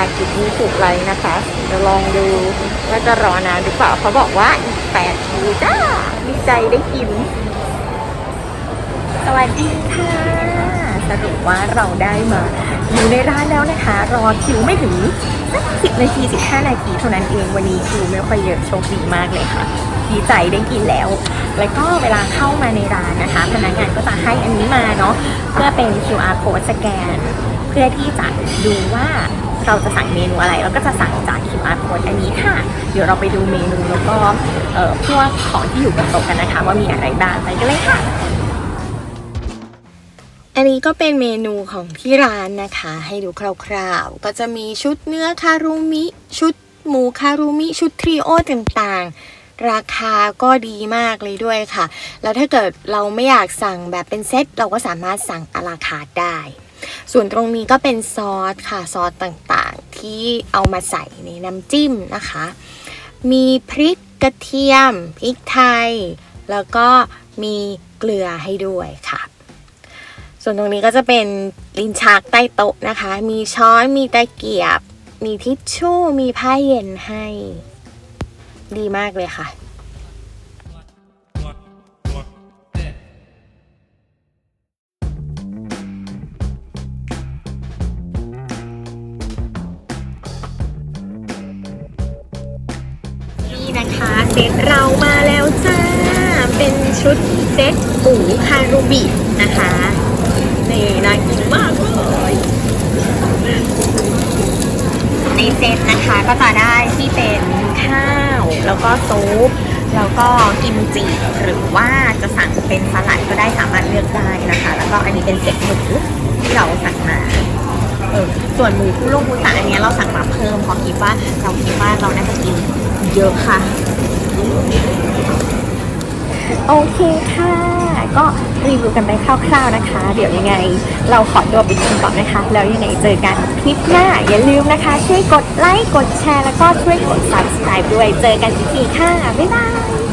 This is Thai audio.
ากิจนี้สุกไรนะคะเดี๋ยวลองดูว่าจะรอนานหรือเปล่าเขาบอกว่าอีกแปดคิวจ้าดีใจได้กิน สวัสดีค่ะ สรุปว่าเราได้มา อยู่ในร้านแล้วนะคะ รอคิวไม่ถึงสักสิบนาทีสิบห้านาทีเท่านั้นเองวันนี้คิวไม่ค่อยเยอะโชคดีมากเลยค่ะดีใจได้กินแล้ว แล้วก็เวลาเข้ามาในร้านนะคะ พนักงานก็จะให้อันนี้มาเนาะเพื่อเป็น QR code สแกน พื่อที่จะดูว่าเราจะสั่งเมนูอะไรแล้วก็จะสั่งจาก QR code อันนี้ค่ะ เดี๋ยวเราไปดูเมนูแล้วก็เอ่อพวกของที่อยู่บนโต๊ะกันนะคะ ว่ามีอะไรบ้างไปกันเลยค่ะ อันนี้ก็เป็นเมนูของที่ร้านนะคะ ให้ดูคร่าวๆ ก็จะมีชุดเนื้อคารุมิชุดหมูคารุมิชุดทริโอต่างๆ ราคาก็ดีมากเลยด้วยค่ะ แล้วถ้าเกิดเราไม่อยากสั่งแบบเป็นเซตเราก็สามารถสั่งอาราคาร์ได้ ส่วนตรงนี้ก็เป็นซอสค่ะซอสต่างๆ ที่เอามาใส่ในน้ำจิ้มนะคะ มีพริกกระเทียมพริกไทย แล้วก็มีเกลือให้ด้วยค่ะ ส่วนตรงนี้ก็จะเป็นลิ้นชักใต้โต๊ะนะคะ มีช้อนมีตะเกียบ มีทิชชู่มีผ้าเย็นให้ ดีมากเลยค่ะ นี่นะคะเซตเรามาแล้วจ้า เป็นชุดเซตหมูคารุบินะคะ นี่น่ากินมากเลยในเซตนะคะก็จะได้ที่เป็นข้าว แล้วก็ซุปแล้วก็กิมจิหรือว่าจะสั่งเป็นสลัดก็ได้สามารถเลือกได้นะคะ แล้วก็อันนี้เป็นเซตหมูที่เราสั่งมาเออส่วนหมูคุโรบุตะอันนี้เราสั่งมาเพิ่มเพราะคิดว่าเราคิดว่าเรา เยอะค่ะ โอเคค่ะ ก็รีวิวกันไปคร่าวๆนะคะ เดี๋ยวยังไง เราขอตัวไปกินก่อนนะคะ แล้วยังไงเจอกันคลิปหน้า อย่าลืมนะคะ ช่วยกดไลค์ กดแชร์ แล้วก็ช่วยกด subscribe ด้วย เจอกันอีกทีค่ะ บ๊ายบาย